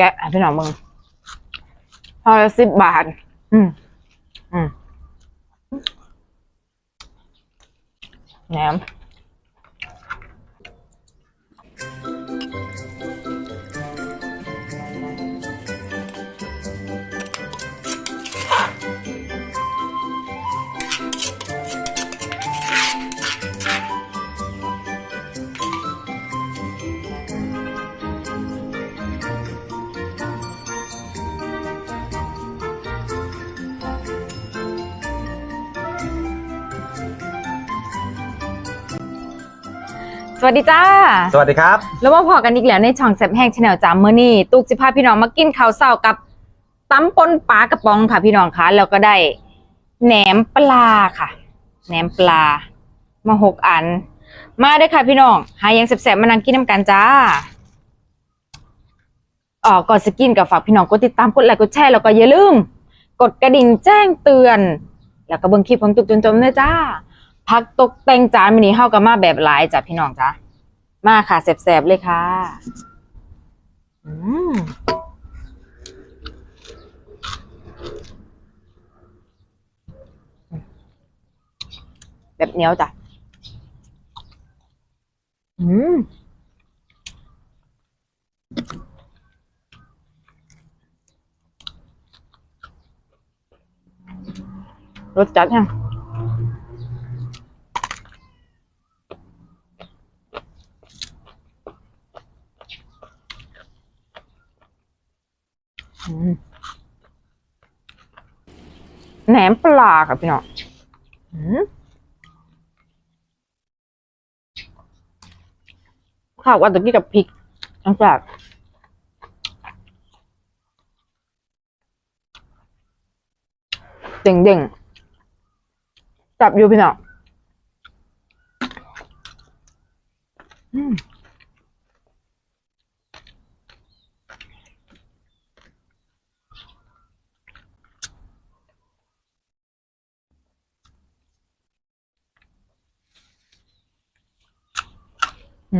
แกะให้พี่น้องมึงพอละสิบบาท อืม อืมแหนม สวัสดีจ้า สวัสดีครับ แล้วมาพอกันอีกแล้วในช่องแซบแห้งชาแนลจามเมื่อนี่ตุกจิพาพี่น้องมากินข้าวเศร้ากับตำปนปลากระป๋องค่ะพี่น้องคะแล้วก็ได้แหนมปลาค่ะแหนมปลา มาหกอัน มาเด้อค่ะพี่น้อง หายังแสบๆมานั่งกินน้ำกันจ้าอ๋อก่อนสกินกับฝากพี่น้องกดติดตามกดไลค์กดแชร์แล้วก็อย่าลืม กดกระดิ่งแจ้งเตือน แล้วก็เบิ่งคลิปของตุกจนจมด้วยจ้า พักตกแต่งจานมินิเฮากับมาแบบหลายจ้ะพี่น้องจ้ามาค่ะแสบๆเลยค่ะอืมแบบเหนียวจ้ะ อืม รสจัดยังอืม แหนมปลาค่ะพี่น้องข้าวว่าตะกี้กับพริกตั้งแต่เด้งๆจับอยู่พี่น้องอืม อืมอืม ผั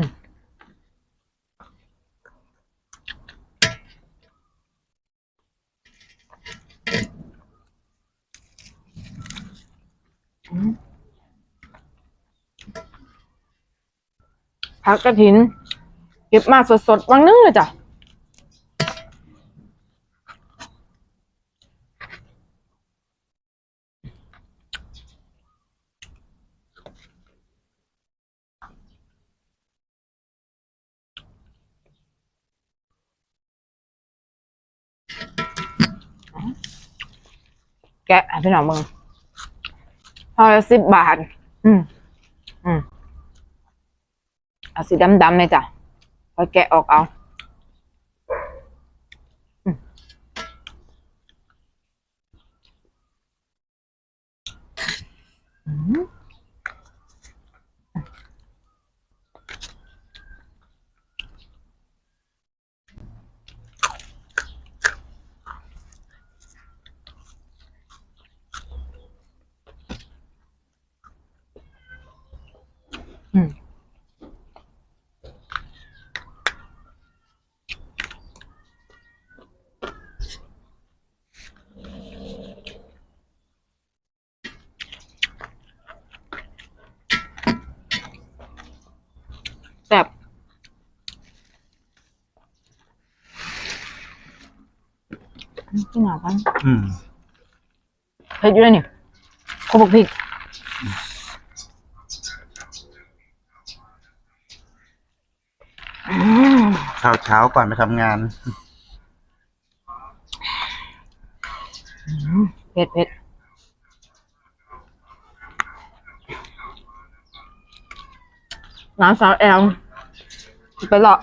กกระถิน เก็บมาสดๆวังนึงเลยจ้ะ แกะให้พี่น้องมึงพอละสิบบาท อืม อืม เอาสีดำๆเลยจ้ะพอแกะออกเอา แบบกินหนาพันอืมเผ็ดอยู่เลยนี่เขาบอกพริก อืมเช้าเช้าก่อนไปทำงานเผ็ดเผ็ดน้ำสาวแอลไปหรอ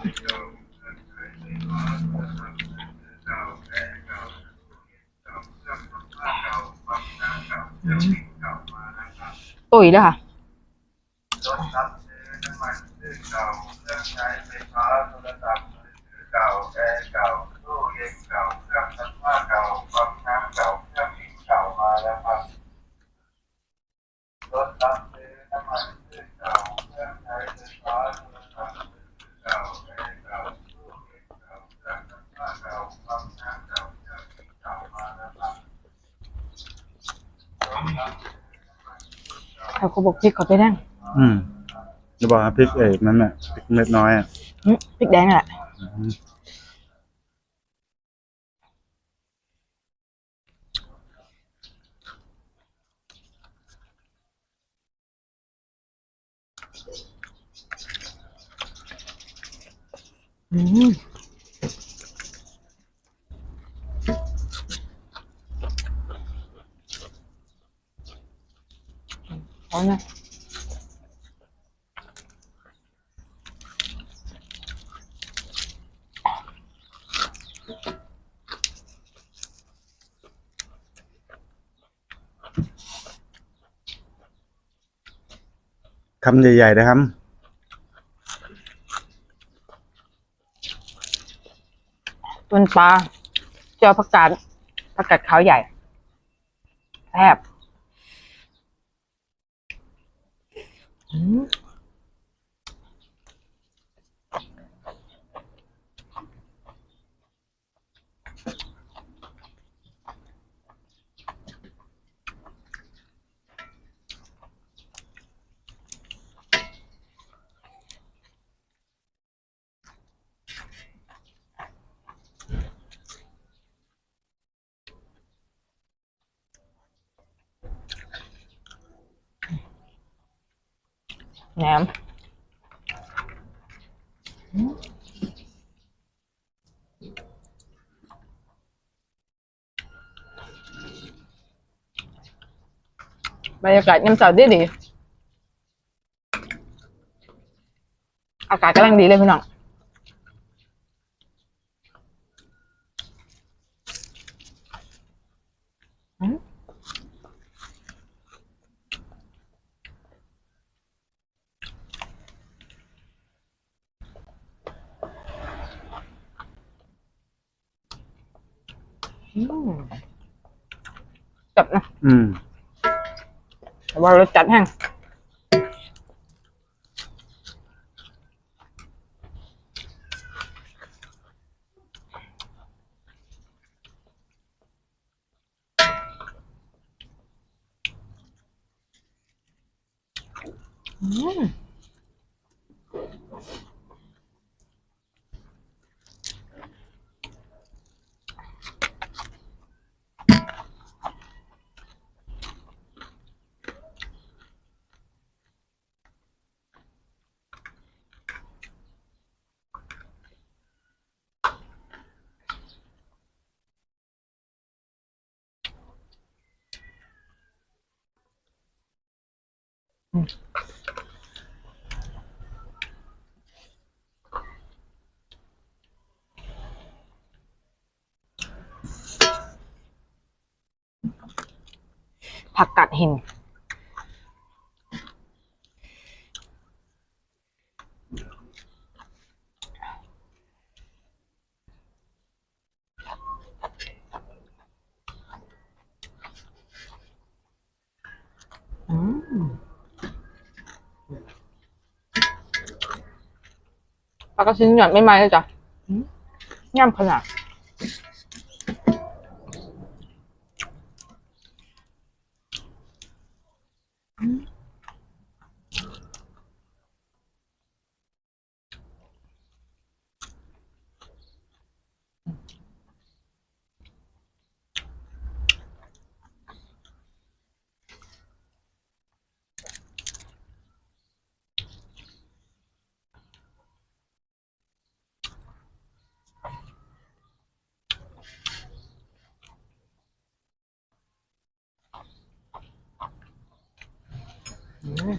อืมตุ๋ยเลยค่ะ เขาก็บอกพริกขอไปนั่งอืมจะบอกว่าพริกเอกนั่นแหละพริกเม็ดน้อยอ่ะอืมพริกแดงอ่ะอืม อืมเคำใหญ่ๆนะครับต้นปลาเจ้าผักกาดผักกาดขาวใหญ่แซ่บอืม แหนมบรรยากาศยามเสาดีดี อากาศกำลังดีเลยพี่น้อง จับนะอืมแต่ว่ารสจัดแห้งอืม ผักกัดหิน ปลากระชินหยอดไม่ไหมเลยจ้ะอืมย่ำขนาด อืม